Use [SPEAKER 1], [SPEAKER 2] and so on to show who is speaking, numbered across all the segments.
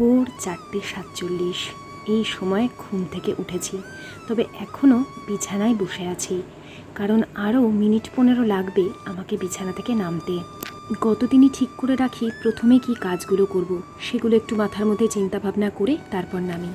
[SPEAKER 1] ভোর চারটে সাতচল্লিশ। এই সময় ঘুম থেকে উঠেছি, তবে এখনও বিছানায় বসে আছি, কারণ আরও মিনিট পনেরো লাগবে আমাকে বিছানা থেকে নামতে। গতদিনই ঠিক করে রাখি প্রথমে কি কাজগুলো করব, সেগুলো একটু মাথার মধ্যে চিন্তাভাবনা করে তারপর নামি।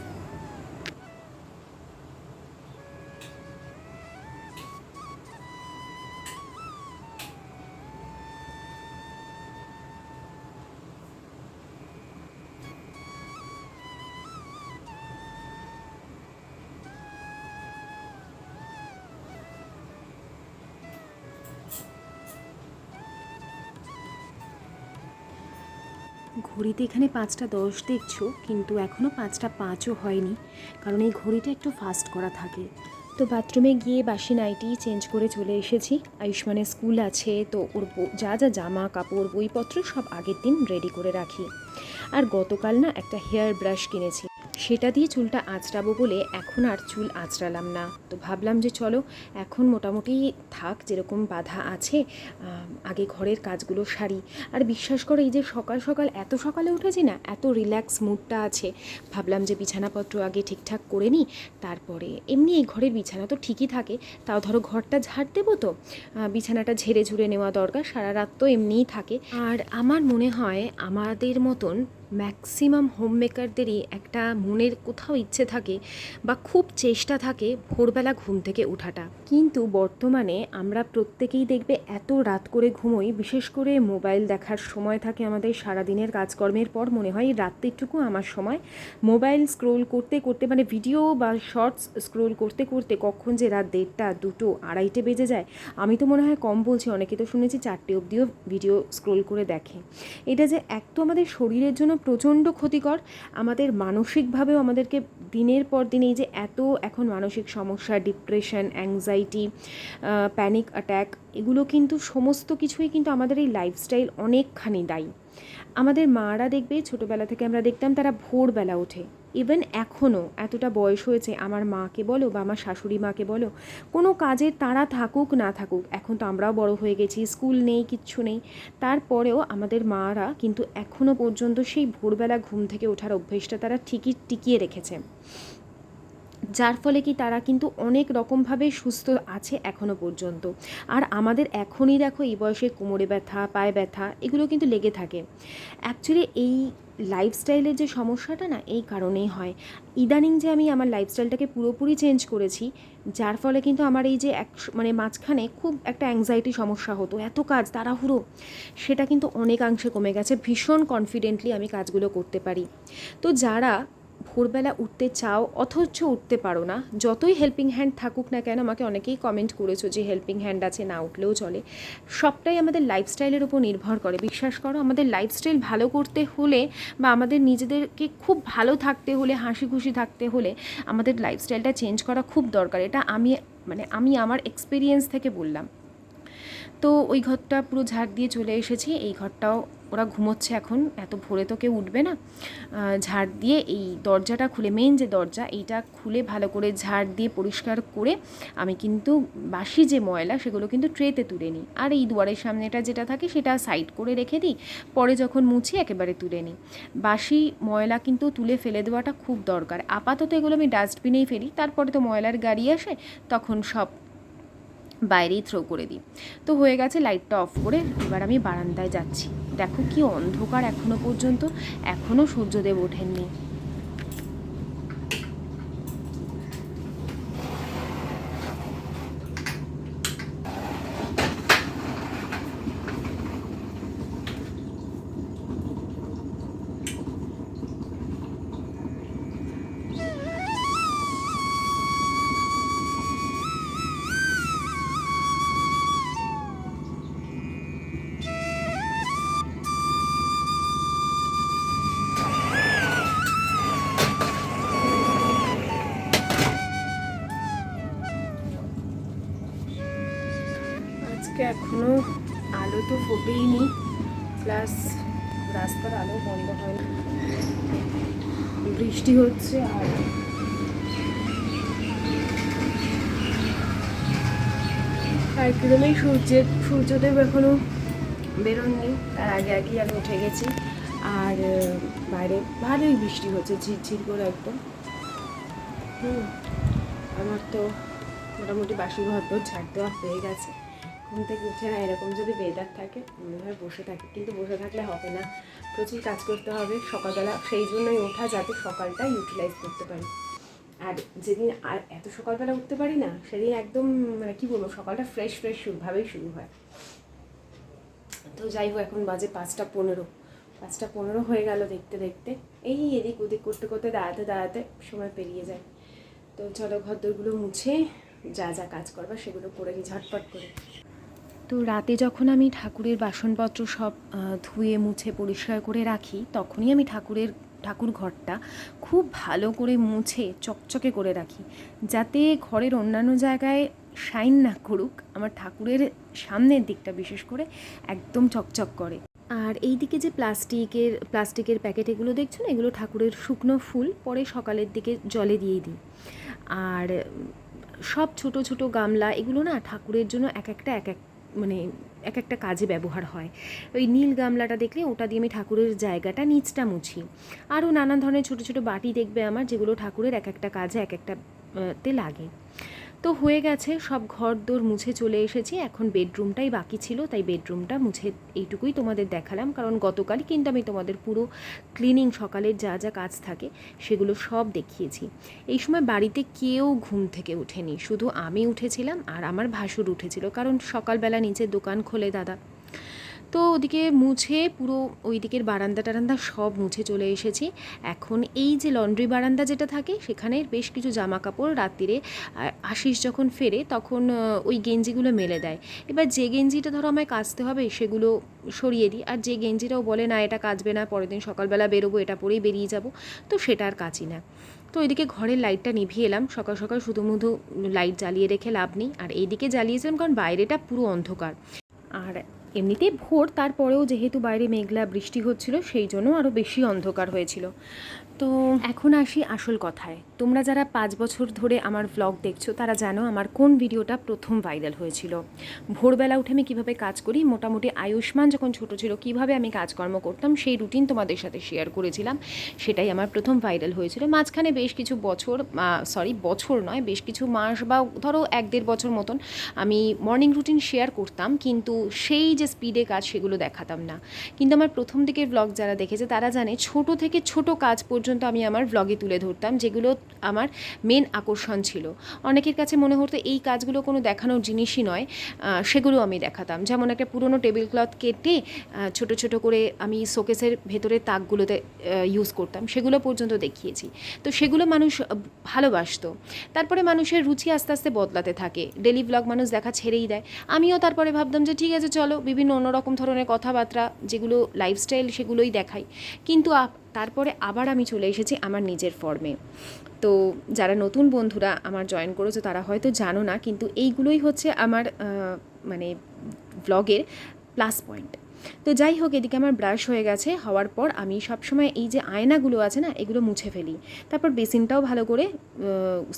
[SPEAKER 1] এখানে পাঁচটা দশ দেখছ, কিন্তু এখনও পাঁচটা পাঁচও হয়নি, কারণ এই ঘড়িটা একটু ফাস্ট করা থাকে। তো বাথরুমে গিয়ে বাসি নাইটি চেঞ্জ করে চলে এসেছি। আয়ুষ্মানের স্কুল আছে, তো ওর যা যা জামা, কাপড়, বইপত্র সব আগের দিন রেডি করে রাখি। আর গতকাল না একটা হেয়ার ব্রাশ কিনেছি। সেটা দিয়ে চুলটা আঁচড়াবো বলে এখন আর চুল আঁচড়ালাম না। তো ভাবলাম যে চলো, এখন মোটামুটি থাক, যেরকম বাধা আছে আগে ঘরের কাজগুলো সারি। আর বিশ্বাস করে, এই যে সকাল সকাল, এত সকালে উঠেছি না, এত রিল্যাক্স মুডটা আছে। ভাবলাম যে বিছানাপত্র আগে ঠিকঠাক করে নিই, তারপরে এমনি এই ঘরের বিছানা তো ঠিকই থাকে, তাও ধরো ঘরটা ঝাড় দেবো তো বিছানাটা ঝেড়ে ঝুড়ে নেওয়া দরকার, সারা রাত তো এমনিই থাকে। আর আমার মনে হয়, আমাদের মতন ম্যাক্সিমাম হোম মেকারদেরই একটা মনের কোথাও ইচ্ছে থাকে বা খুব চেষ্টা থাকে ভোরবেলা ঘুম থেকে ওঠাটা। কিন্তু বর্তমানে আমরা প্রত্যেকেই দেখবে এত রাত করে ঘুমোই, বিশেষ করে মোবাইল দেখার সময় থাকে আমাদের সারাদিনের কাজকর্মের পর, মনে হয় রাত্রিটুকু আমার সময়। মোবাইল স্ক্রোল করতে করতে মানে ভিডিও বা শর্টস স্ক্রোল করতে করতে কখন যে রাত দেড়টা, দুটো, আড়াইটে বেজে যায়, আমি তো মনে হয় কম বলছি, অনেকে তো শুনেছি চারটে অবধিও ভিডিও স্ক্রোল করে দেখে। এটা যে এক তো আমাদের শরীরের জন্য প্রচণ্ড ক্ষতিকর। আমাদের মানসিকভাবেও আমাদেরকে দিনের পর দিন এই যে এত এখন মানসিক সমস্যা ডিপ্রেশন অ্যাংজাইটি প্যানিক অ্যাট্যাক এগুলো কিন্তু সমস্ত কিছুই কিন্তু আমাদের এই লাইফস্টাইল অনেকখানি দায়ী। আমাদের মারা দেখবে, ছোটোবেলা থেকে আমরা দেখতাম তারা ভোরবেলা ওঠে। ইভেন এখনও এতটা বয়স হয়েছে, আমার মাকে বলো বা আমার শাশুড়ি মাকে বলো, কোনো কাজের তারা থাকুক, না থাকুক, এখন তো আমরাও বড় হয়ে গেছি, স্কুল নেই, কিচ্ছু নেই। তারপরেও আমাদের মারা কিন্তু এখনও পর্যন্ত সেই ভোরবেলা ঘুম থেকে ওঠার অভ্যেসটা তারা ঠিকই টিকিয়ে রেখেছে। যার ফলে কি তারা কিন্তু অনেক রকমভাবে সুস্থ আছে এখনও পর্যন্ত। আর আমাদের এখনই দেখো এই বয়সে কোমরে ব্যথা, পায়ে ব্যথা, এগুলো কিন্তু লেগে থাকে। অ্যাকচুয়ালি এই লাইফস্টাইলের যে সমস্যাটা না, এই কারণেই হয়। ইদানিং যে আমি আমার লাইফস্টাইলটাকে পুরোপুরি চেঞ্জ করেছি, যার ফলে কিন্তু আমার এই যে এক মানে মাঝখানে খুব একটা অ্যাংজাইটি সমস্যা হতো, এত কাজ তাড়াহুড়ো, সেটা কিন্তু অনেকাংশে কমে গেছে। ভীষণ কনফিডেন্টলি আমি কাজগুলো করতে পারি। তো যারা ভোরবেলা উঠতে চাও, অথচ উঠতে পারো না। যতই হেল্পিং হ্যান্ড থাকুক না কেন, আমাকে অনেকেই কমেন্ট করেছ যে হেল্পিং হ্যান্ড আছে, না উঠলেও চলে। সবটাই আমাদের লাইফস্টাইলের উপর নির্ভর করে। বিশ্বাস করো, আমাদের লাইফস্টাইল ভালো করতে হলে বা আমাদের নিজেদেরকে খুব ভালো থাকতে হলে হাসি খুশি থাকতে হলে আমাদের লাইফস্টাইলটা চেঞ্জ করা খুব দরকার। এটা আমি মানে আমি আমার এক্সপিরিয়েন্স থেকে বললাম। তো ওই ঘরটা পুরো ঝাড় দিয়ে চলে এসেছি। এই ঘরটাও ওরা ঘুমোচ্ছে এখন, এত ভোরে তো কেউ উঠবে না। ঝাড় দিয়ে এই দরজাটা খুলে মেন যে দরজা, এইটা খুলে ভালো করে ঝাড় দিয়ে পরিষ্কার করে আমি কিন্তু বাসি যে ময়লা, সেগুলো কিন্তু ট্রেতে তুলে নিই। আর এই দুয়ারের সামনেটা যেটা থাকে, সেটা সাইড করে রেখে দিই। পরে যখন মুছি, একেবারে তুলে নিই। বাসি ময়লা কিন্তু তুলে ফেলে দেওয়াটা খুব দরকার। আপাতত এগুলো আমি ডাস্টবিনেই ফেলি, তারপরে তো ময়লার গাড়ি আসে, তখন সব বাইরেই থ্রো করে দিই। তো হয়ে গেছে লাইটটা অফ করে, এবার আমি বারান্দায় যাচ্ছি। দেখো কি অন্ধকার এখনও পর্যন্ত। এখনও সূর্যদেব ওঠেননি। এখনও আলো তো ফোটেইনি প্লাস রাস্তার আলো বন্ধ হয় বৃষ্টি হচ্ছে আর একদমই সূর্যের সূর্যদেব এখনও বেরোননি তার আগে আগেই আমি উঠে গেছি। আর বাইরে ভালোই বৃষ্টি হচ্ছে, ঝিরঝির করে একদম। হুম, আমার তো মোটামুটি বাসি ঘর তো ঝাড় দেওয়া হয়ে গেছে। ঘুম থেকে উঠে না, এরকম যদি বেদার থাকে মনে হয় বসে থাকি। কিন্তু বসে থাকলে হবে না। প্রচুর কাজ করতে হবে সকালবেলা, সেই জন্যই ওঠা যাতে সকালটা ইউটিলাইজ করতে পারি। আর যেদিন আর এত সকালবেলা উঠতে পারি না, সেদিন একদম মানে কী বলব, সকালটা ফ্রেশ ফ্রেশ ভাবেই শুরু হয়। তো যাই হোক, এখন বাজে পাঁচটা পনেরো। পাঁচটা পনেরো হয়ে গেল দেখতে দেখতে। এই এদিক ওদিক করতে করতে দাঁড়াতে দাঁড়াতে সময় পেরিয়ে যায়। তো চলো ঘরদোরগুলো মুছে যা যা কাজ করবা সেগুলো করে নিই ঝটপট করে। তো রাতে যখন আমি ঠাকুরের বাসনপত্র সব ধুয়ে, মুছে, পরিষ্কার করে রাখি, তখনই আমি ঠাকুরের, ঠাকুর ঘরটা খুব ভালো করে মুছে, চকচকে করে রাখি। যাতে ঘরের অন্যান্য জায়গায় শাইন না করুক, আমার ঠাকুরের সামনের দিকটা বিশেষ করে একদম চকচক করে। আর এই দিকে যে প্লাস্টিকের প্লাস্টিকের প্যাকেট এগুলো দেখছ না? এগুলো ঠাকুরের শুকনো ফুল, পরে সকালের দিকে জলে দিয়ে দিই। আর সব ছোট ছোট গামলা, এগুলো না ঠাকুরের জন্য এক একটা, এক এক মানে এক একটা কাজে ব্যবহার হয়। ওই নীল গামলাটা দেখলে ওটা দিয়ে আমি ঠাকুরের জায়গাটা নিচটা মুছি। আরও নানান ধরনের ছোটো ছোটো বাটি দেখবে আমার যেগুলো ঠাকুরের এক একটা কাজে এক একটা তে লাগে। তো হয়ে গেছে, সব ঘর দোর মুছে চলে এসেছি। এখন বেডরুমটাই বাকি ছিল, তাই বেডরুমটা মুছে এইটুকুই তোমাদের দেখালাম। কারণ গতকালই কিন্তু আমি তোমাদের পুরো ক্লিনিং সকালের যা যা কাজ থাকে, সেগুলো সব দেখিয়েছি। এই সময় বাড়িতে কেউ ঘুম থেকে ওঠেনি। শুধু আমি উঠেছিলাম আর আমার ভাসুর উঠেছিল। কারণ সকালবেলা নিচে দোকান খোলে দাদা। তো ওদিকে মুছে পুরো ওই দিকের বারান্দা টারান্দা সব মুছে চলে এসেছি। এখন এই যে লন্ড্রি বারান্দা যেটা থাকে, সেখানে বেশ কিছু জামা কাপড় রাত্রিরে আশিস যখন ফেরে তখন ওই গেঞ্জিগুলো মেলে দেয়। এবার যে গেঞ্জিটা ধরো আমায় কাচতে হবে, সেগুলো সরিয়ে দিই। আর যে গেঞ্জিটাও বলে, না, এটা কাচবে না, পরের দিন সকালবেলা বেরোবো, এটা পরেই বেরিয়ে যাব। তো সেটা আর কাচি না। তো ওইদিকে ঘরের লাইটটা নিভিয়ে এলাম। সকাল সকাল শুধু মুধু লাইট জ্বালিয়ে রেখে লাভ নেই। আর এইদিকে জ্বালিয়েছিলাম কারণ বাইরেটা পুরো অন্ধকার। আর এমনিতে ভোর, তারপরেও যেহেতু বাইরে মেঘলা বৃষ্টি হচ্ছিল, সেই জন্য আরও বেশি অন্ধকার হয়েছিল। তো এখন আসি আসল কথায়। তোমরা যারা পাঁচ বছর ধরে আমার ব্লগ দেখছ, তারা জানো আমার কোন ভিডিওটা প্রথম ভাইরাল হয়েছিল। ভোরবেলা উঠে আমি কীভাবে কাজ করি, মোটামুটি আয়ুষ্মান যখন ছোট ছিল, কীভাবে আমি কাজকর্ম করতাম, সেই রুটিন তোমাদের সাথে শেয়ার করেছিলাম। সেটাই আমার প্রথম ভাইরাল হয়েছিল। মাঝখানে বেশ কিছু বছর সরি বছর নয়, বেশ কিছু মাস বা ধরো এক দেড় বছর মতন আমি মর্নিং রুটিন শেয়ার করতাম। কিন্তু সেই যে স্পিডে কাজ সেগুলো দেখাতাম না। কিন্তু আমার প্রথম দিকের ব্লগ যারা দেখেছে, তারা জানে ছোট থেকে ছোট কাজ পর্যন্ত আমি আমার ব্লগে তুলে ধরতাম, যেগুলো আমার মেন আকর্ষণ ছিল। অনেকের কাছে মনে হতো এই কাজগুলো কোনো দেখানোর জিনিসই নয় সেগুলো আমি দেখাতাম। যেমন একটা পুরনো টেবিল ক্লথ কেটে ছোট ছোট করে আমি শোকেসের ভেতরে তাকগুলোতে ইউজ করতাম। সেগুলো পর্যন্ত দেখিয়েছি। তো সেগুলো মানুষ ভালোবাসতো। তারপরে মানুষের রুচি আস্তে আস্তে বদলাতে থাকে। ডেলি ব্লগ মানুষ দেখা ছেড়েই দেয়। আমিও তারপরে ভাবতাম যে ঠিক আছে, চলো বিভিন্ন অন্যরকম ধরনের কথাবার্তা যেগুলো লাইফস্টাইল সেগুলোই দেখাই। কিন্তু তারপরে আবার আমি চলে এসেছি আমার নিজের ফর্মে তো যারা নতুন বন্ধুরা আমার জয়েন করেছে তারা হয়তো জানো না, কিন্তু এইগুলোই হচ্ছে আমার মানে ব্লগের প্লাস পয়েন্ট তো যাই হোক, এদিকে আমার ব্রাশ হয়ে গেছে, হওয়ার পর আমি সবসময় এই যে আয়নাগুলো আছে না, এগুলো মুছে ফেলি। তারপর বেসিনটাও ভালো করে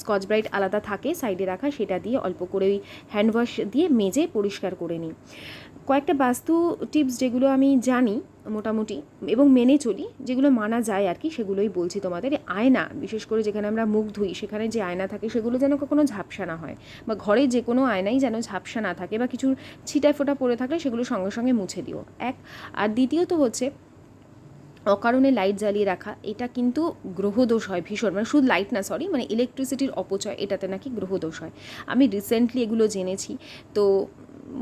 [SPEAKER 1] স্কচ ব্রাইট আলাদা থাকে সাইডে রাখা, সেটা দিয়ে অল্প করে ওই হ্যান্ড ওয়াশ দিয়ে মেজে পরিষ্কার করে নিই। কয়েকটা বাস্তু টিপস যেগুলো আমি জানি মোটামুটি এবং মেনে চলি, যেগুলো মানা যায় আর কি, সেগুলোই বলছি তোমাদের। আয়না, বিশেষ করে যেখানে আমরা মুখ ধুই, সেখানে যে আয়না থাকে, সেগুলো যেন কখনো ঝাপসা না হয় বা ঘরে যে কোনো আয়নাই যেন ঝাপসা না থাকে বা কিছু ছিটা ফোটা পড়ে থাকলে সেগুলো সঙ্গে সঙ্গে মুছে দিও। এক, আর দ্বিতীয়ত হচ্ছে অকারণে লাইট জ্বালিয়ে রাখা, এটা কিন্তু গ্রহদোষ হয় ভীষণ মানে শুধু লাইট না সরি মানে ইলেকট্রিসিটির অপচয়, এটাতে নাকি গ্রহদোষ হয়। আমি রিসেন্টলি এগুলো জেনেছি, তো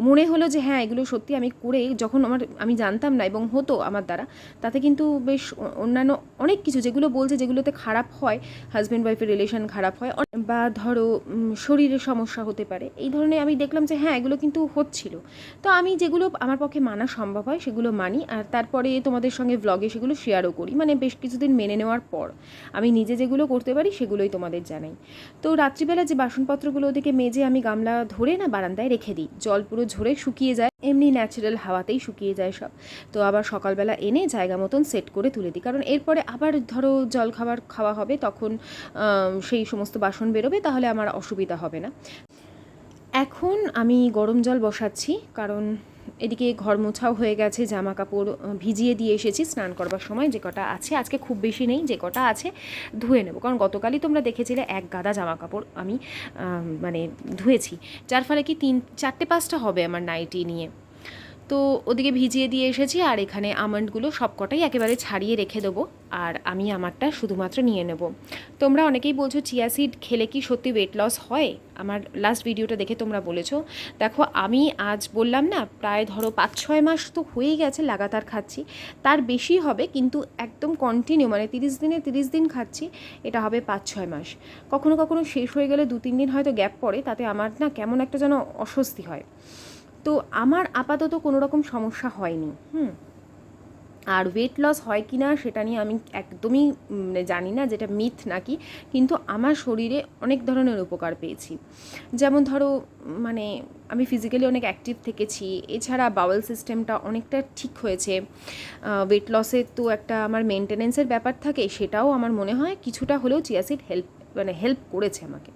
[SPEAKER 1] মনে হলো যে হ্যাঁ এগুলো সত্যি আমি করে যখন আমার আমি জানতাম না এবং হতো আমার দ্বারা তাতে কিন্তু বেশ অন্যান্য অনেক কিছু যেগুলো বলছে যেগুলোতে খারাপ হয় হাজব্যান্ড ওয়াইফের রিলেশন খারাপ হয় বা ধরো উম, শরীরে সমস্যা হতে পারে এই ধরনের আমি দেখলাম যে হ্যাঁ এগুলো কিন্তু হচ্ছিল। তো আমি যেগুলো আমার পক্ষে মানা সম্ভব হয় সেগুলো মানি আর তারপরে তোমাদের সঙ্গে ব্লগে সেগুলো শেয়ারও করি মানে বেশ কিছুদিন মেনে নেওয়ার পর আমি নিজে যেগুলো করতে পারি সেগুলোই তোমাদের জানাই। তো রাত্রিবেলা যে বাসনপত্রগুলো ওদিকে মেজে আমি গামলা ধরে না বারান্দায় রেখে দিই জল পুরো ঝরে শুকিয়ে যায়। এমনি ন্যাচারাল হাওয়াতেই শুকিয়ে যায় সব। তো আবার সকালবেলা এনে জায়গা মতন সেট করে তুলে দিই। কারণ এরপরে আবার ধরো জল খাবার খাওয়া হবে, তখন সেই সমস্ত বাসন বেরোবে, তাহলে আমার অসুবিধা হবে না। এখন আমি গরম জল বসাচ্ছি, কারণ এদিকে ঘর মোছাও হয়ে গেছে জামা কাপড় ভিজিয়ে দিয়ে এসেছি, স্নান করবার সময় যে কটা আছে, আজকে খুব বেশি নেই, যে কটা আছে ধুয়ে নেব। কারণ গতকালই তোমরা দেখেছিলে এক গাদা জামা কাপড় আমি মানে ধুয়েছি। যার ফলে কি তিন, চারটে পাঁচটা হবে আমার নাইটি নিয়ে। তো ওদিকে ভিজিয়ে দিয়ে এসেছি আর এখানে আমন্ডগুলো সব কটাই একেবারে ছাড়িয়ে রেখে দেবো আর আমি আমারটা শুধুমাত্র নিয়ে নেব। তোমরা অনেকেই বলছো চিয়া সিড খেলে কি সত্যি ওয়েট লস হয়? আমার লাস্ট ভিডিওটা দেখে তোমরা বলেছ। দেখো, আমি আজ বললাম না, প্রায় ধরো পাঁচ ছয় মাস তো হয়েই গেছে লাগাতার খাচ্ছি। তার বেশি হবে কিন্তু একদম কন্টিনিউ মানে তিরিশ দিনে তিরিশ দিন খাচ্ছি, এটা হবে পাঁচ ছয় মাস। কখনো কখনো শেষ হয়ে গেলে দু তিন দিন হয়তো গ্যাপ পড়ে, তাতে আমার না কেমন একটা যেন অস্বস্তি হয়। তো আমার আপাতত কোনো রকম সমস্যা হয়নি, হুম? আর ওয়েট লস হয় কি না সেটা নিয়ে আমি একদমই জানি না যেটা মিথ নাকি, কিন্তু আমার শরীরে অনেক ধরনের উপকার পেয়েছি। যেমন ধরো মানে আমি ফিজিক্যালি অনেক অ্যাক্টিভ থেকেছি, এছাড়া বাউল সিস্টেমটা অনেকটা ঠিক হয়েছে। ওয়েট লসের তো একটা আমার মেনটেনেন্সের ব্যাপার থাকে, সেটাও আমার মনে হয় কিছুটা হলেও চিয়াসিড হেল্প মানে হেল্প করেছে আমাকে।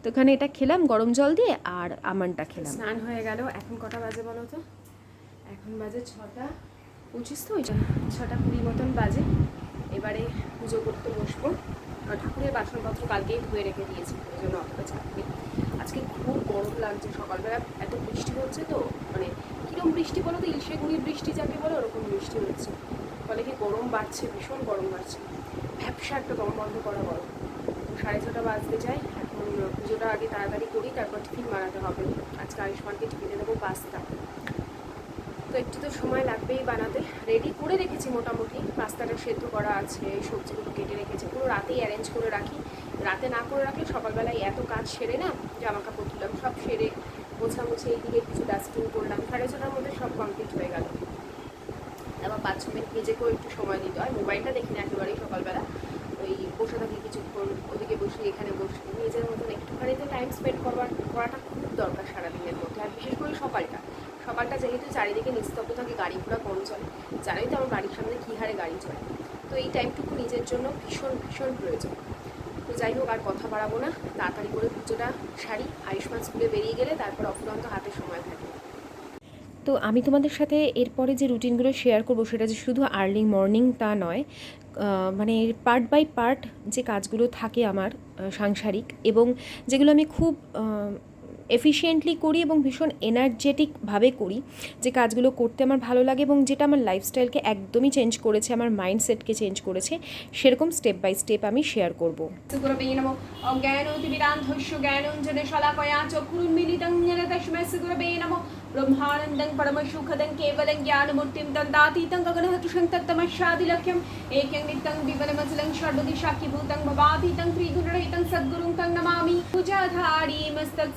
[SPEAKER 1] তো এখানে এটা খেলাম, গরম জল দিয়ে আর আমানটা খেলাম। স্নান হয়ে গেল, এখন কটা বাজে বলো তো? এখন বাজে ছটা পঁচিশ তো, ওইটা ছটা কুড়ি মতন বাজে। এবারে পুজো করতে বসবো। ঠাকুরের বাসনপত্র কালকেই ধুয়ে রেখে দিয়েছি ওই জন্য অতটা নেই আজকে খুব গরম লাগছে সকালবেলা, এত বৃষ্টি হচ্ছে তো মানে কীরকম বৃষ্টি বলো তো ইলশে গুঁড়ি বৃষ্টি যাকে বলো ওরকম বৃষ্টি হচ্ছে। ফলে কি গরম বাড়ছে, ভীষণ গরম বাড়ছে। ব্যবসা একটা দম বন্ধ করা গরম সাড়ে ছটা বাজতে এখন পুজোটা আগে তাড়াতাড়ি করি, তারপর টিফিন বানাতে হবে। আজকে আয়ুষ্মানকে টিফিনে দেবো পাস্তা। তো একটু তো সময় লাগবেই বানাতে। রেডি করে রেখেছি মোটামুটি। পাস্তাটা সেদ্ধ করা আছে, সবজিগুলো কেটে রেখেছি। পুরো রাতেই অ্যারেঞ্জ করে রাখি। রাতে না করে রাখলে সকালবেলায় এত কাজ সেরে না জামা কাপড় তুললাম সব সেরে মোছামুছি, এইদিকে কিছু ডাস্টিং করলাম। সাড়ে ছটার মধ্যে সব কমপ্লিট হয়ে গেল। আবার পাঁচ মিনিট নিজেকেও একটু সময় দিতে হয়। মোবাইলটা দেখি না একেবারেই সকালবেলা। বসে থাকি কিছুক্ষণ, ওদিকে বসি, এখানে বসি। নিজের মতন একটুখানি তো টাইম স্পেন্ড করবার, করাটা খুব দরকার সারাদিনের মধ্যে, আর বিশেষ করে সকালটা। সকালটা যেহেতু চারিদিকে নিস্তব্ধ থাকে, গাড়ি ঘোড়া কম চলে, জানোই তো আমার বাড়ির সামনে কী হারে গাড়ি চলে। তো এই টাইমটুকু নিজের জন্য ভীষণ ভীষণ প্রয়োজন। তো যাই হোক, আর কথা বাড়াবো না। তাড়াতাড়ি করে পুজোটা সারি, আয়ুষ্মান স্কুলে বেরিয়ে গেলে তারপর অফুরন্ত হাতে সময় থাকে। তো আমি তোমাদের সাথে এরপরে যে রুটিনগুলো শেয়ার করব, সেটা যে শুধু আর্লি মর্নিং তা নয় মানে পার্ট বাই পার্ট যে কাজগুলো থাকে আমার সাংসারিক এবং যেগুলো আমি খুব এফিশিয়েন্টলি করি এবং ভীষণ এনার্জেটিকভাবে করি যে কাজগুলো করতে আমার ভালো লাগে এবং যেটা আমার লাইফস্টাইলকে একদমই চেঞ্জ করেছে আমার মাইন্ডসেটকে চেঞ্জ করেছে সেরকম স্টেপ বাই স্টেপ আমি শেয়ার করব
[SPEAKER 2] सुगुरवे नमो अज्ञानोतिविरान्धस्य ज्ञानञ्जनशलाकया चक्षुरुन्मिलितं येन तस्मै सुगुरवे नमो ब्रह्मानन्दं परमसुखदं केवलं ज्ञानमूर्तिं दन्दातीतं गगनहतुषं तत्तमशादिलक्ष्यम् एकं नित्यं विमलमचलं षड्दिशाखीभूतं भवातीतं त्रिगुणरहितं सद्गुरुं तं नमामि पूजाधारी मस्तक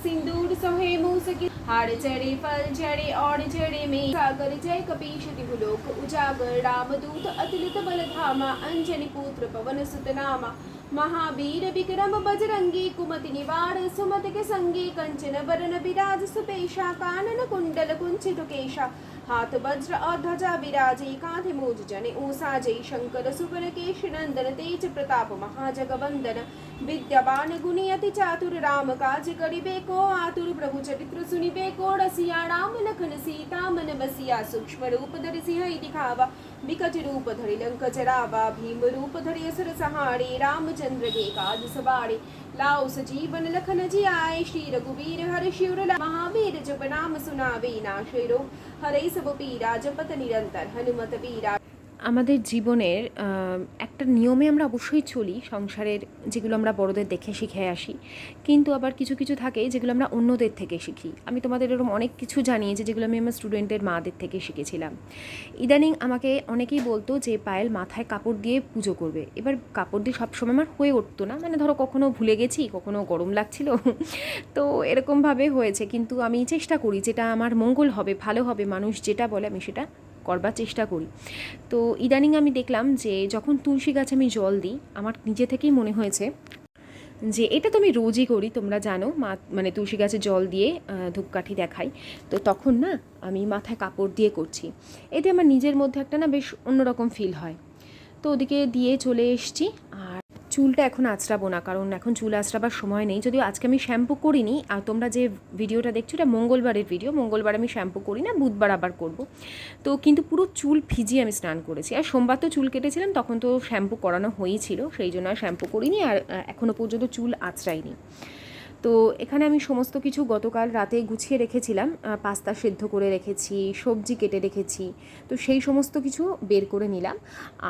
[SPEAKER 2] सिन्दूर सहे मूसकी हार चढ़े फल चढ़े और चढ़े में सागर जय कपीश दिहुलोक उजागर रामदूत अतुलित बलधामा अंजनी पुत्र पवन सुत नामा महावीर विक्रम बजरंगी, कुमति निवार सुमति के संगी, कंचन बरन विराज, सुपेशा, कानन कुंडल कुंचित केशा। हाथ वज्र और ध्वजा विराजे कांधे मूज जने ऊषा जय शंकर सुपर केश, नंदन तेज प्रताप महाजगवंदन। विद्यावान गुणी अति चातुर, राम काज करिबे को आतुर, प्रभु चरित्र सुनिबे को रसिया, राम लखन सीता, मन बसिया, सूक्ष्म रूप धरि सिंह दिखावा। विकट रूप धरि लंक जरावा भीम रूप धरि असुर सहारे रामचंद्र ચંદ્ર દેખાદ લાવ સજીવન લખન જિયાય શ્રી રઘુવીર હર શિવર મહાવીર જબ નામ સુનાવે નાશેરો હરે સબ પીરા જપત નિરંતર હનુમત પીરા
[SPEAKER 1] আমাদের জীবনের একটা নিয়মে আমরা অবশ্যই চলি সংসারের যেগুলো আমরা বড়দের দেখে শিখে আসি। কিন্তু আবার কিছু কিছু থাকে যেগুলো আমরা অন্যদের থেকে শিখি। আমি তোমাদের এরকম অনেক কিছু জানি যে যেগুলো আমি আমার স্টুডেন্টের মাদের থেকে শিখেছিলাম। ইদানিং আমাকে অনেকেই বলতো যে, পায়েল, মাথায় কাপড় দিয়ে পুজো করবে। এবার কাপড় দিয়ে সবসময় আমার হয়ে উঠতো না। মানে ধরো কখনো ভুলে গেছি, কখনো গরম লাগছিল। তো এরকমভাবে হয়েছে। কিন্তু আমি চেষ্টা করি যেটা আমার মঙ্গল হবে, ভালো হবে, মানুষ যেটা বলে আমি সেটা করবার চেষ্টা করি। তো ইদানিং আমি দেখলাম যে যখন তুলসী গাছে আমি জল দিই, আমার নিজে থেকেই মনে হয়েছে যে এটা তো আমি রোজই করি, তোমরা জানো, মা মানে তুলসী গাছে জল দিয়ে ধূপকাঠি দেখাই। তো তখন না, আমি মাথায় কাপড় দিয়ে করছি। এতে আমার নিজের মধ্যে একটা না বেশ অন্যরকম ফিল হয়। তো ওদিকে দিয়ে চলে এসছি, আর চুলটা এখন আঁচড়াবো না, কারণ এখন চুল আঁচড়াবার সময় নেই। যদিও আজকে আমি শ্যাম্পু করিনি, আর তোমরা যে ভিডিওটা দেখছ, এটা মঙ্গলবারের ভিডিও, মঙ্গলবার আমি শ্যাম্পু করি না, বুধবার আবার করব। তো কিন্তু পুরো চুল ভিজিয়ে আমি স্নান করেছি। আর সোমবার তো চুল কেটেছিলাম, তখন তো শ্যাম্পু করানো হয়েছিল সেই জন্য আর শ্যাম্পু করিনি, আর এখনও পর্যন্ত চুল আঁচড়াইনি। তো এখানে আমি সমস্ত কিছু গতকাল রাতে গুছিয়ে রেখেছিলাম পাস্তা সেদ্ধ করে রেখেছি, সবজি কেটে রেখেছি, তো সেই সমস্ত কিছু বের করে নিলাম।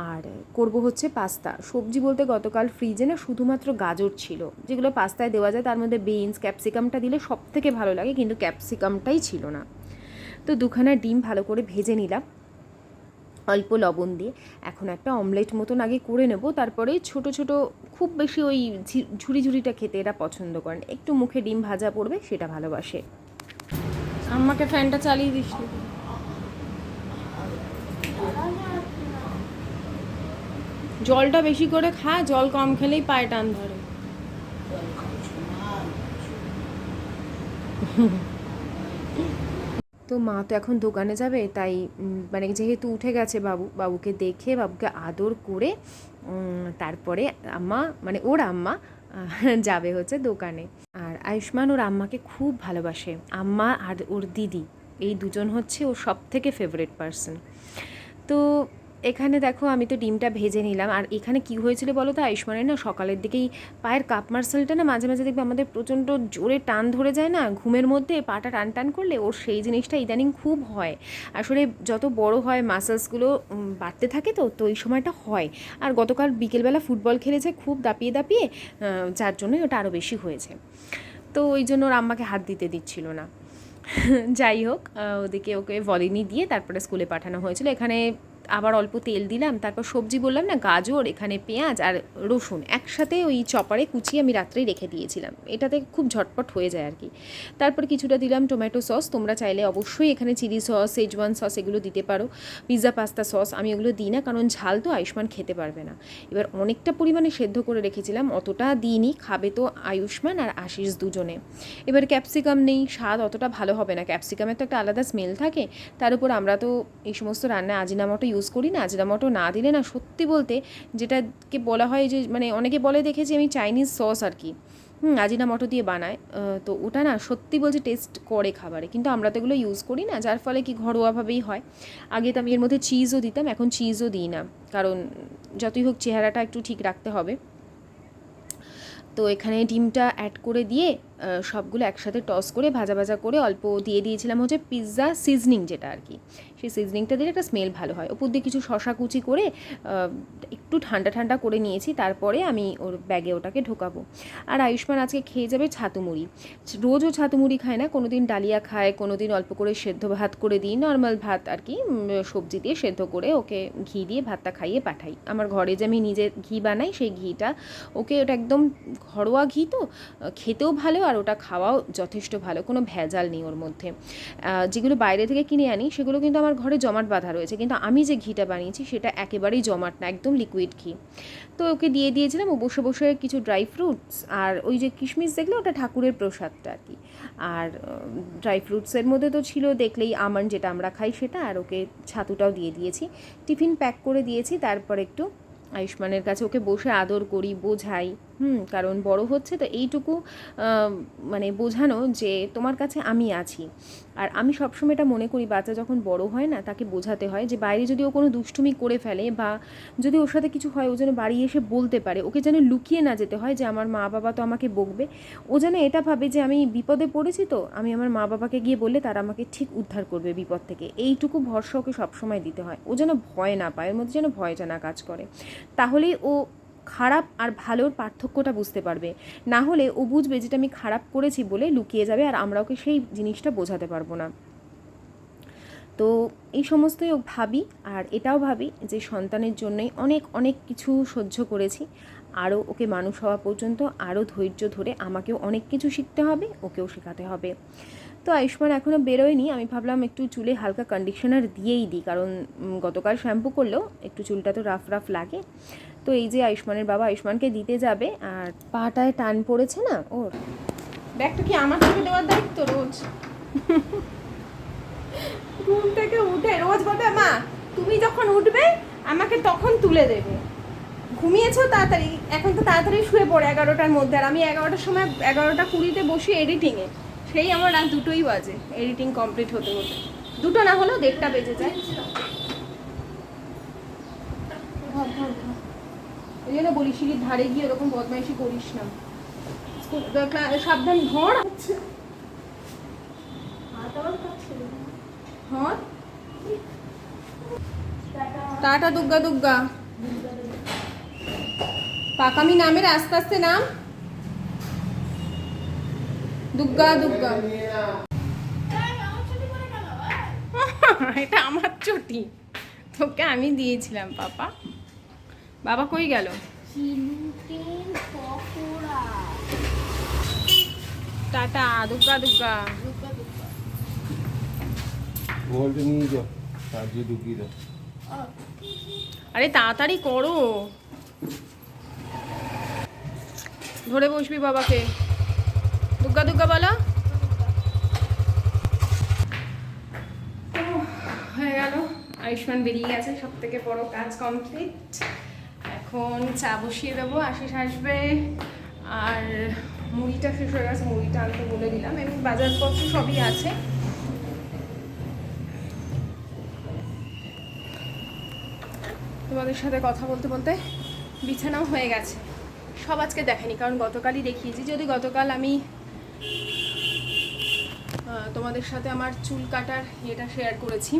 [SPEAKER 1] আর করব হচ্ছে পাস্তা। সবজি বলতে গতকাল ফ্রিজে না শুধুমাত্র গাজর ছিল। যেগুলো পাস্তায় দেওয়া যায়, তার মধ্যে বিনস ক্যাপসিকামটা দিলে সব থেকে ভালো লাগে, কিন্তু ক্যাপসিকামটাই ছিল না। তো দুখানা ডিম ভালো করে ভেজে নিলাম। অল্প লবণ দিয়ে। এখন একটা অমলেট মতন আগে করে নেব তারপরে ছোট ছোট খুব বেশি ওই ঝি- ঝুড়ি ঝুড়িটা খেতে এরা পছন্দ করেন। একটু মুখে ডিম ভাজা পড়বে সেটা ভালোবাসে।
[SPEAKER 2] আমাকে ফ্যানটা চালিয়ে দিস জলটা বেশি করে খা জল কম খেলেই পায়ে টান ধরে।
[SPEAKER 1] তো মা তো এখন দোকানে যাবে, তাই মানে যেহেতু উঠে গেছে বাবু, বাবুকে দেখে, বাবুকে আদর করে তারপরে আম্মা মানে ওর আম্মা যাবে হচ্ছে দোকানে। আর আয়ুষ্মান ওর আম্মাকে খুব ভালোবাসে, আম্মা আর ওর দিদি, এই দুজন হচ্ছে ওর সব থেকে ফেভারিট পার্সন তো এখানে দেখো আমি তো ডিমটা ভেজে নিলাম। আর এখানে কি হয়েছিল বলো তো? আয়ুষ্মানের না সকালের দিকেই পায়ের কাপ মার্সেলটা না মাঝে মাঝে দেখবে আমাদের প্রচণ্ড জোরে টান ধরে যায় না? ঘুমের মধ্যে পাটা টান টান করলে ওর সেই জিনিসটা ইদানিং খুব হয়। আসলে যত বড় হয় মাসেলসগুলো বাড়তে থাকে তো তো এই সময়টা হয়। আর গতকাল বিকেলবেলা ফুটবল খেলেছে খুব দাপিয়ে দাপিয়ে যার জন্যই ওটা আরও বেশি হয়েছে। তো ওই জন্য ওর আম্মাকে হাত দিতে দিচ্ছিল না। যাই হোক ওদিকে ওকে ভলিনি দিয়ে তারপরে স্কুলে পাঠানো হয়েছিল। এখানে আবার অল্প তেল দিলাম, তারপর সবজি বললাম না, গাজর, এখানে পেঁয়াজ আর রসুন একসাথে ওই চপারে কুচিয়ে আমি রাত্রেই রেখে দিয়েছিলাম। এটাতে খুব ঝটপট হয়ে যায় আর কি তারপর কিছুটা দিলাম টমেটো সস, তোমরা চাইলে অবশ্যই এখানে চিলি সস সেজওয়ান সস এগুলো দিতে পারো। পিৎজা পাস্তা সস আমি ওগুলো দিই না, কারণ ঝাল তো আয়ুষ্মান খেতে পারবে না। এবার অনেকটা পরিমাণে সেদ্ধ করে রেখেছিলাম, অতটা দিইনি, খাবে তো আয়ুষ্মান আর আশিস দুজনে। এবার ক্যাপসিকাম নেই, স্বাদ অতটা ভালো হবে না। ক্যাপসিকামের তো একটা আলাদা স্মেল থাকে, তার উপর আমরা তো এই সমস্ত রান্না আজিনামটো ইউজ করি না আজিনামটো না দিলে না, সত্যি বলতে যেটাকে বলা হয় যে মানে অনেকে বলে দেখেছি আমি চাইনিজ সস আর কি। হুম আজিনা মটো দিয়ে বানায়। তো ওটা না সত্যি বলছে টেস্ট করে খাবারে। কিন্তু আমরা তো এগুলো ইউজ করি না, যার ফলে কি ঘরোয়াভাবেই হয়। আগে তো আমি এর মধ্যে চিজও দিতাম, এখন চিজও দিই না। কারণ যতই হোক চেহারাটা একটু ঠিক রাখতে হবে। তো এখানে ডিমটা অ্যাড করে দিয়ে সবগুলো একসাথে টস করে, ভাজা ভাজা করে অল্প দিয়ে দিয়েছিলাম হচ্ছে পিৎজা সিজনিং যেটা আর কি। সেই সিজনিংটা দিলে একটা স্মেল ভালো হয়। ওপর দিয়ে কিছু শশা কুচি করে একটু ঠান্ডা ঠান্ডা করে নিয়েছি, তারপরে আমি ওর ব্যাগে ওটাকে ঢোকাবো। আর আয়ুষ্মান আজকে খেয়ে যাবে ছাতু মুড়ি রোজও ছাতু মুড়ি খায় না কোনো দিন ডালিয়া খায় কোনো দিন অল্প করে সেদ্ধ ভাত করে দিই নর্মাল ভাত আর কি সবজি দিয়ে সেদ্ধ করে ওকে ঘি দিয়ে ভাতটা খাইয়ে পাঠাই। আমার ঘরে যে আমি নিজে ঘি বানাই, সেই ঘিটা, ওকে ওটা একদম ঘরোয়া ঘি তো খেতেও ভালো আর ওটা খাওয়াও যথেষ্ট ভালো, কোনো ভেজাল নেই ওর মধ্যে। যেগুলো বাইরে থেকে কিনে আনি, সেগুলো কিন্তু আমার ঘরে জমাট বাঁধা রয়েছে, কিন্তু আমি যে ঘিটা বানিয়েছি সেটা একেবারেই জমাট না, একদম লিকুইড ঘি। তো ওকে দিয়ে দিয়েছিলাম, ও বসে বসে কিছু ড্রাই ফ্রুটস আর ওই যে কিশমিশ দেখলে ওটা ঠাকুরের প্রসাদটা আর কি। আর ড্রাই ফ্রুটসের মধ্যে তো ছিল দেখলেই আমন্ড যেটা আমরা খাই সেটা, আর ওকে ছাতুটাও দিয়ে দিয়েছি। টিফিন প্যাক করে দিয়েছি, তারপর একটু আয়ুষ্মানের কাছে ওকে বসে আদর করি, বোঝাই হুম, কারণ বড় হচ্ছে তো এইটুকু মানে বোঝানো যে তোমার কাছে আমি আছি। আর আমি সবসময় এটা মনে করি, বাচ্চা যখন বড় হয় না, তাকে বোঝাতে হয় যে বাইরে যদি ও কোনো দুষ্টুমি করে ফেলে বা যদি ওর সাথে কিছু হয়, ও যেন বাড়ি এসে বলতে পারে, ওকে যেন লুকিয়ে না যেতে হয় যে আমার মা বাবা তো আমাকে বকবে, ও যেন এটা ভাবে যে আমি বিপদে পড়েছি তো, আমি আমার মা বাবাকে গিয়ে বললে তারা আমাকে ঠিক উদ্ধার করবে বিপদ থেকে। এইটুকু ভরসা ওকে সবসময় দিতে হয়। ও যেন ভয় না পায় এর মধ্যে যেন ভয়টা না কাজ করে। তাহলেই ও খারাপ আর ভালোর পার্থক্যটা বুঝতে পারবে। না হলে ও বুঝবে যেটা আমি খারাপ করেছি বলে লুকিয়ে যাবে আর আমরা ওকে সেই জিনিসটা বোঝাতে পারব না। তো এই সমস্তই ভাবি আর এটাও ভাবি যে সন্তানের জন্যই অনেক অনেক কিছু সহ্য করেছি। আরও ওকে মানুষ হওয়া পর্যন্ত আরও ধৈর্য ধরে আমাকেও অনেক কিছু শিখতে হবে, ওকেও শেখাতে হবে। তো আয়ুষ্মান এখনও বেরোয়নি, আমি ভাবলাম একটু চুলে হালকা কন্ডিশনার দিয়েই দিই, কারণ গতকাল শ্যাম্পু করলেও একটু চুলটা তো রাফ রাফ লাগে। তো এই যে আয়ুষ্মানের বাবা আয়ুষ্মানকে দিতে যাবে আর পাটায় টান পড়েছে না ওর।
[SPEAKER 2] ব্যাগটা কি আমার থেকে দেওয়ার দায়িত্ব রোজ? ঘুম থেকে উঠে রোজ বলবে মা তুমি যখন উঠবে আমাকে তখন তুলে দেবে। ঘুমিয়েছো তাড়াতাড়ি এখন তো তাড়াতাড়ি শুয়ে পড়ে এগারোটার মধ্যে আর আমি এগারোটার সময় এগারোটা কুড়িতে বসি এডিটিংয়ে সেই আমার রাত দুটোই বাজে এডিটিং কমপ্লিট হতে হতে। দুটো না হলেও দেড়টা বেজে যায়। ধর, ধর, ধর। ওই জন্য বলি, সিঁড়ির ধারে গিয়ে ওরকম বদমাইশি করিস না। সাবধান, ধর। ধর। টাটা, দুগ্গা দুগ্গা। পাকামি নামের আস্তে আস্তে নাম। দুগ্গা দুগ্গা। এটা আমার চটি। তোকে আমি দিয়েছিলাম, পাপা। বাবা কই গেল? টাটা দুগ্গা দুগ্গা
[SPEAKER 3] দুকা দুকা
[SPEAKER 4] গোল্ড নিয়ে যাও চার্জে ঢুকিয়ে দাও
[SPEAKER 2] আরে তাড়াতাড়ি করো। ধরে বসবি বাবাকে। দুগ্গা দুগ্গা বলো। হয়ে গেল। আয়ুষ্মান বেরিয়ে গেছে সব থেকে বড় কাজ কমপ্লিট এখন চা বসিয়ে দেবো, আশিস আসবে, আর মুড়িটা শেষ হয়ে গেছে, মুড়িটা আনতে বলে দিলাম। এমনি বাজারপত্র সবই আছে। তোমাদের সাথে কথা বলতে বলতে বিছানাও হয়ে গেছে। সব আজকে দেখেনি, কারণ গতকালই দেখিয়েছি। যদি গতকাল আমি তোমাদের সাথে আমার চুল কাটার ইয়েটা শেয়ার করেছি,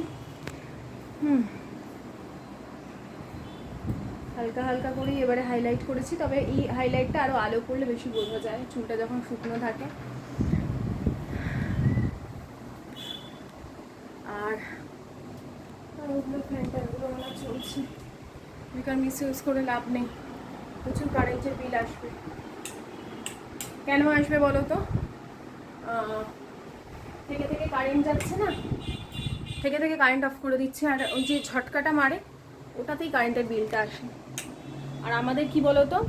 [SPEAKER 2] হুম হালকা হালকা করেই এবারে হাইলাইট করেছি, তবে এই হাইলাইটটা আরও আলো করলে বেশি বোঝা যায়, চুলটা যখন শুকনো থাকে। আর ওগুলো ফ্যান ট্যানগুলো আমার চলছে। বেকার মিস ইউজ করে লাভ নেই। প্রচুর কারেন্টের বিল আসবে। কেন আসবে বলো তো? থেকে থেকে কারেন্ট যাচ্ছে না? থেকে থেকে কারেন্ট অফ করে দিচ্ছে, আর ওই যে ঝটকাটা মারে, ওটাতেই কারেন্টের বিলটা আসে। আর আমাদের কি বলো তো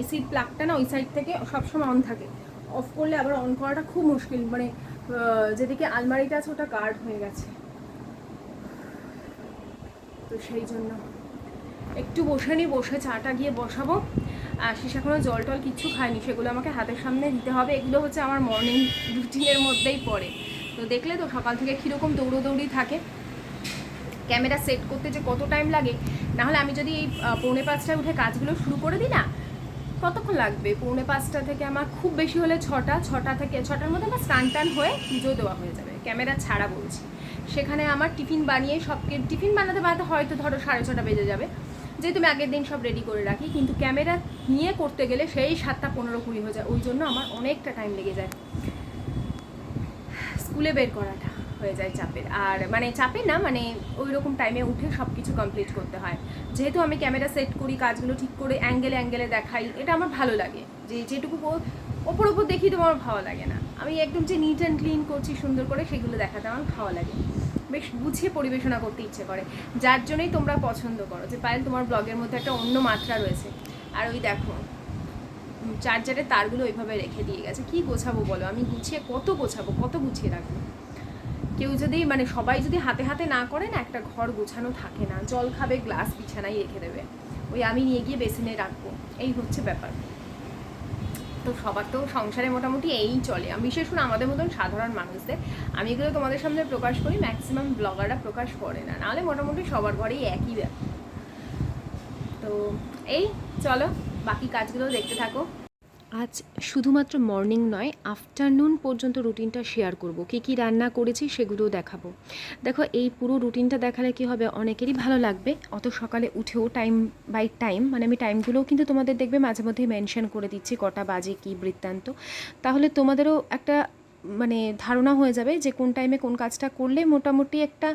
[SPEAKER 2] এসির প্লাগটা না ওই সাইড থেকে সবসময় অন থাকে। অফ করলে আবার অন করাটা খুব মুশকিল। মানে যেদিকে আলমারিটা আছে ওটা গার্ড হয়ে গেছে। তো সেই জন্য। একটু বসে নি, বসে চাটা গিয়ে বসাবো। আর শেষ এখনও জল টল কিচ্ছু খায়নি। সেগুলো আমাকে হাতের সামনে দিতে হবে। এগুলো হচ্ছে আমার মর্নিং রুটিনের মধ্যেই পড়ে। তো দেখলে তো সকাল থেকে কীরকম দৌড়োদৌড়ি থাকে। ক্যামেরা সেট করতে যে কত টাইম লাগে, নাহলে আমি যদি এই পৌনে পাঁচটায় উঠে কাজগুলো শুরু করে দিই না, কতক্ষণ লাগবে? পৌনে পাঁচটা থেকে আমার খুব বেশি হলে ছটা ছটা থেকে, ছটার মধ্যে আমার স্নান টান হয়ে পুজো দেওয়া হয়ে যাবে, ক্যামেরা ছাড়া বলছি। সেখানে আমার টিফিন বানিয়ে সবকে টিফিন বানাতে বানাতে হয়তো ধরো সাড়ে ছটা বেজে যাবে, যেহেতু আমি আগের দিন সব রেডি করে রাখি, কিন্তু ক্যামেরা নিয়ে করতে গেলে সেই সাতটা পনেরো কুড়ি হয়ে যায়, ওই জন্য আমার অনেকটা টাইম লেগে যায়। স্কুলে বের করাটা। হয়ে যায় চাপের। আর মানে চাপের না মানে ওই রকম টাইমে উঠে সব কিছু কমপ্লিট করতে হয়। যেহেতু আমি ক্যামেরা সেট করি, কাজগুলো ঠিক করে অ্যাঙ্গেলে অ্যাঙ্গেলে দেখাই, এটা আমার ভালো লাগে। যে যেটুকু ওপর ওপর দেখি তো আমার ভালো লাগে না। আমি একদম যে নিট অ্যান্ড ক্লিন করছি, সুন্দর করে সেগুলো দেখাতে আমার ভালো লাগে। বেশ গুছিয়ে পরিবেশনা করতে ইচ্ছে করে। যার জন্যই তোমরা পছন্দ করো। যে পায়েল, তোমার ব্লগের মধ্যে একটা অন্য মাত্রা রয়েছে। আর ওই দেখো চার্জারের তারগুলো ওইভাবে রেখে দিয়ে গেছে। কি গোছাবো বলো? আমি গুছিয়ে কত গোছাবো, কত গুছিয়ে রাখব? কেউ যদি মানে সবাই যদি হাতে হাতে না করে না, একটা ঘর গোছানো থাকে না। জল খাবে, গ্লাস, বিছানায় রেখে দেবে। ওই আমি নিয়ে গিয়ে বেসিনে রাখব। এই হচ্ছে ব্যাপার। তো সবার তো সংসারে মোটামুটি এই চলে। আমি বিশেষ করে আমাদের মতন সাধারণ মানুষদের, আমি এগুলো তোমাদের সামনে প্রকাশ করি ম্যাক্সিমাম ব্লগাররা প্রকাশ করে না। নাহলে মোটামুটি সবার ঘরেই একই ব্যাপার। তো এই, চলো, বাকি কাজগুলো দেখতে থাকো।
[SPEAKER 1] আজ শুধুমাত্র মর্নিং নয়, আফটারনুন পর্যন্ত রুটিনটা শেয়ার করব। কি কি রান্না করেছি সেগুলোও দেখাবো। দেখো, এই পুরো রুটিনটা দেখালে কি হবে? অনেকেরই ভালো লাগবে। অত সকালে উঠেও টাইম বাই টাইম মানে আমি টাইমগুলোও কিন্তু তোমাদের দেখবে মাঝে মধ্যে মেনশন করে দিচ্ছি, কটা বাজে কি বৃত্তান্ত। তাহলে তোমাদেরও একটা মানে ধারণা হয়ে যাবে যে কোন টাইমে কোন কাজটা করলে মোটামুটি একটা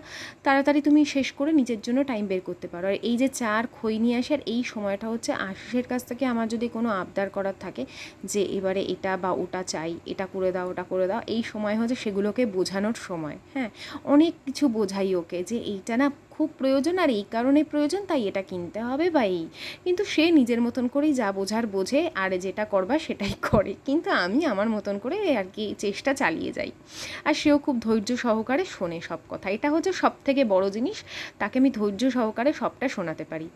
[SPEAKER 1] তাড়াতাড়ি তুমি শেষ করে নিজের জন্য টাইম বের করতে পারো। আর এই যে চার খই নিয়ে আসে আর এই সময়টা হচ্ছে আশিসের কাছ থেকে আমার যদি কোনো আবদার করার থাকে যে এবারে এটা বা ওটা চাই, এটা করে দাও, ওটা করে দাও, এই সময় হচ্ছে সেগুলোকে বোঝানোর সময়। হ্যাঁ অনেক কিছু বোঝাই ওকে যে এইটা না খুব প্রয়োজন আর এই কারণে প্রয়োজন, তাই এটা কিনতে হবে বা এই। কিন্তু সে নিজের মতন করেই যা বোঝার বোঝে আর যেটা করবার সেটাই করে। কিন্তু আমি আমার মতন করে আর কি চেষ্টা চালিয়ে যাই। আর সেও খুব ধৈর্য সহকারে শোনে সব কথা। এটা হচ্ছে সব থেকে বড় জিনিস, তাকে আমি ধৈর্য সহকারে সবটা শোনাতে পারি।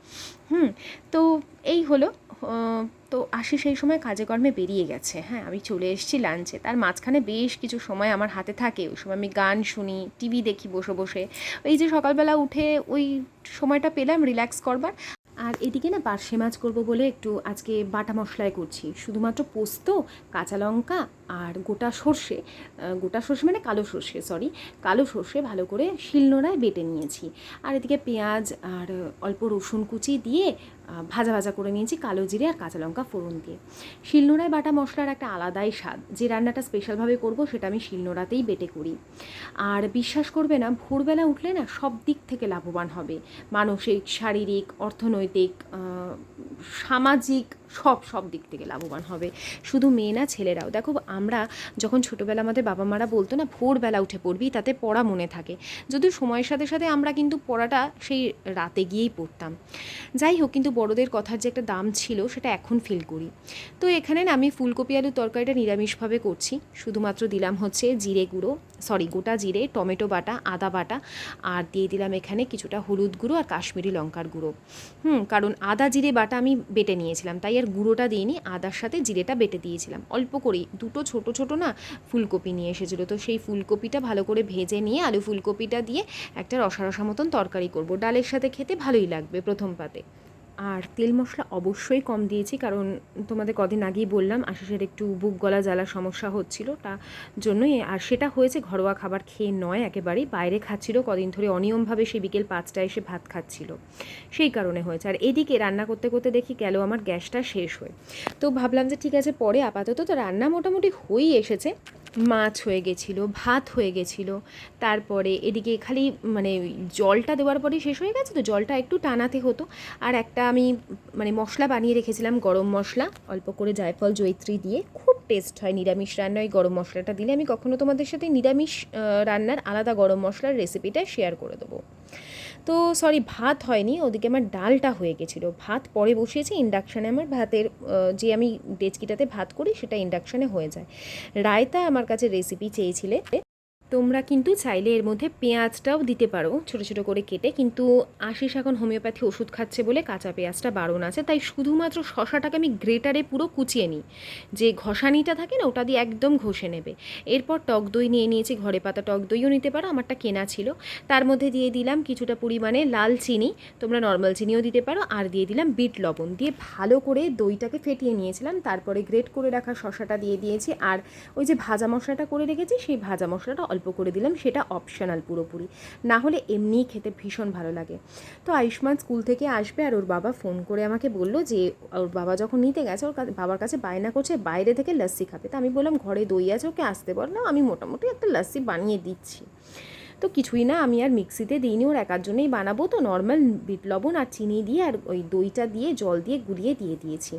[SPEAKER 1] হুম, তো এই হলো তো আসি সেই সময় কাজে কর্মে বেরিয়ে গেছে। হ্যাঁ আমি চলে এসেছি লাঞ্চে তার মাঝখানে বেশ কিছু সময় আমার হাতে থাকে। ওই সময় আমি গান শুনি টিভি দেখি বসে বসে। এই যে সকালবেলা উঠে ওই সময়টা পেলাম রিল্যাক্স করবার। আর এদিকে না পার্শে মাছ করব বলে একটু আজকে বাটা মশলায় করছি। শুধুমাত্র পোস্ত, কাঁচা লঙ্কা আর গোটা সর্ষে গোটা সর্ষে মানে কালো সর্ষে সরি কালো সর্ষে ভালো করে শিলনোড়ায় বেটে নিয়েছি। আর এদিকে পেঁয়াজ আর অল্প রসুন কুচি দিয়ে ভাজা ভাজা করে নিয়েছি কালো জিরে আর কাঁচা লঙ্কা ফোড়ন দিয়ে। শিলনোড়ায় বাটা মশলার একটা আলাদাই স্বাদ। যে রান্নাটা স্পেশালভাবে করব সেটা আমি শিলনোড়াতেই বেটে করি। আর বিশ্বাস করবে না, ভোরবেলা উঠলে না সব দিক থেকে লাভবান হবে। মানসিক, শারীরিক, অর্থনৈতিক সামাজিক সব সব দিক থেকে লাভবান হবে। শুধু মেয়ে না, ছেলেরাও। দেখো, আমরা যখন ছোটোবেলা আমাদের বাবা মারা বলতো না, ভোরবেলা উঠে পড়বি, তাতে পড়া মনে থাকে। যদিও সময়ের সাথে সাথে আমরা কিন্তু পড়াটা সেই রাতে গিয়েই পড়তাম। যাই হোক, কিন্তু বড়দের কথার যে একটা দাম ছিল, সেটা এখন ফিল করি। তো এখানে না, আমি ফুলকপি আলু তরকারিটা নিরামিষভাবে করছি। শুধুমাত্র দিলাম হচ্ছে জিরে গুঁড়ো সরি গোটা জিরে, টমেটো বাটা, আদা বাটা, আর দিয়ে দিলাম এখানে কিছুটা হলুদ গুঁড়ো আর কাশ্মীরি লঙ্কার গুঁড়ো। হুম, কারণ আদা, জিরে, বাটা আমি বেটে নিয়েছিলাম, তাই আর গুঁড়োটা দিয়ে দিইনি, আদার সাথে জিরেটা বেটে দিয়েছিলাম। অল্প করেই, দুটো ছোট ছোট না ফুলকপি নিয়ে এসেছিল। তো সেই ফুলকপিটা ভালো করে ভেজে নিয়ে আলু ফুলকপিটা দিয়ে একটা রসা রসা মতন তরকারি করব। ডালের সাথে খেতে ভালোই লাগবে প্রথম পাতে। আর তেল মশলা অবশ্যই কম দিয়েছি, কারণ তোমাদের কদিন আগেই বললাম আশিসের একটু বুক গলা জ্বালা সমস্যা হচ্ছিল তা জন্যই, আর সেটা হয়েছে ঘরোয়া খাবার খেয়ে নয় একেবারেই বাইরে খাচ্ছিল কদিন ধরে অনিয়মভাবে সে বিকেল পাঁচটায় এসে ভাত খাচ্ছিল। সেই কারণে হয়েছে, আর এদিকে রান্না করতে করতে দেখি গেল আমার গ্যাসটা শেষ হয়ে। তো ভাবলাম যে ঠিক আছে পরে আপাতত তো রান্না মোটামুটি হয়েই এসেছে। মাছ হয়ে গেছিল, ভাত হয়ে গেছিল। তারপরে এদিকে খালি মানে জলটা দেওয়ার পরেই শেষ হয়ে গেছে তো? জলটা একটু টানাতে হতো। আর একটা আমি মানে মশলা বানিয়ে রেখেছিলাম, গরম মশলা। অল্প করে জায়ফল জৈত্রী দিয়ে। খুব টেস্ট হয় নিরামিষ রান্নায় গরম মশলাটা দিলে। আমি কখনো তোমাদের সাথে নিরামিষ রান্নার আলাদা গরম মশলার রেসিপিটা শেয়ার করে দেবো। তো সরি ভাত হয়নি, ওদিকে আমার ডালটা হয়ে গেছিল। ভাত পরে বসিয়েছি ইন্ডাকশানে আমার ভাতের যে আমি ডেচকিটাতে ভাত করি, সেটা ইন্ডাকশানে হয়ে যায়। রায়তা আমার কাছে রেসিপি চেয়েছিলে। তোমরা কিন্তু চাইলে এর মধ্যে পেঁয়াজটাও দিতে পারো, ছোটো ছোটো করে কেটে। কিন্তু আশিস এখন হোমিওপ্যাথি ওষুধ খাচ্ছে বলে কাঁচা পেঁয়াজটা বারণ আছে, তাই শুধুমাত্র শশাটাকে আমি গ্রেটারে পুরো কুচিয়ে নিই। যে ঘষানিটা থাকে না, ওটা দিয়ে একদম ঘষে নেবে। এরপর টক দই নিয়ে নিয়েছি, ঘরে পাতা টক দইও নিতে পারো, আমারটা কেনা ছিল। তার মধ্যে দিয়ে দিলাম কিছুটা পরিমাণে লাল চিনি, তোমরা নর্মাল চিনিও দিতে পারো, আর দিয়ে দিলাম বিট লবণ। দিয়ে ভালো করে দইটাকে ফেটিয়ে নিয়েছিলাম, তারপরে গ্রেট করে রাখা শশাটা দিয়ে দিয়েছি, আর ওই যে ভাজা মশলাটা করে রেখেছি, সেই ভাজা মশলাটা অল্প করে দিলাম, সেটা অপশনাল পুরোপুরি। না হলে এমনিই খেতে ভীষণ ভালো লাগে। তো আয়ুষ্মান স্কুল থেকে আসবে আর ওর বাবা ফোন করে আমাকে বলল যে, ওর বাবা যখন নিতে গেছে, ওর বাবার কাছে বায়না করছে, বাইরে থেকে লস্যি খাবে। তা আমি বললাম, ঘরে দই আছে, ওকে আসতে বললাম আমি মোটামুটি একটা লস্যি বানিয়ে দিচ্ছি। তো কিছুই না, আমি আর মিক্সিতে দিইনি, ওর একার জন্যই বানাবো। তো নর্মাল বিট লবণ আর চিনি দিয়ে আর ওই দইটা দিয়ে, জল দিয়ে গুলিয়ে দিয়ে দিয়েছি।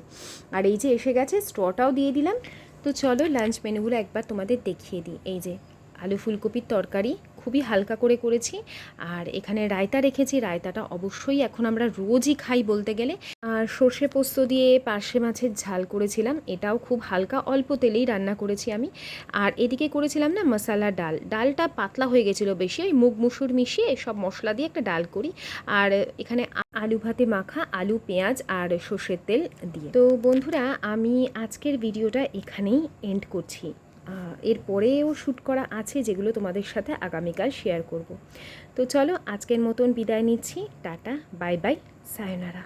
[SPEAKER 1] আর এই যে এসে গেছে, স্ট্রটাও দিয়ে দিলাম। তো চলো লাঞ্চ মেনুগুলো একবার তোমাদের দেখিয়ে দিই। এই যে আলু ফুলকপির তরকারি খুবই হালকা করে করেছি। আর এখানে রায়তা রেখেছি, রায়তাটা অবশ্যই এখন আমরা রোজই খাই বলতে গেলে। আর সর্ষে পোস্ত দিয়ে পার্শে মাছের ঝাল করেছিলাম, এটাও খুব হালকা অল্প তেলেই রান্না করেছি আমি। আর এদিকে করেছিলাম না মশালা ডাল, ডালটা পাতলা হয়ে গেছিল বেশি, ওই মুগ মুসুর মিশিয়ে সব মশলা দিয়ে একটা ডাল করি। আর এখানে আলু ভাতে মাখা আলু, পেঁয়াজ আর সর্ষের তেল দিয়ে। তো বন্ধুরা, আমি আজকের ভিডিওটা এখানেই এন্ড করছি। আহ, এরপরেও শ্যুট করা আছে যেগুলো তোমাদের সাথে আগামীকাল শেয়ার করব। তো চলো আজকের মতন বিদায় নিচ্ছি। Tata bye bye sayonara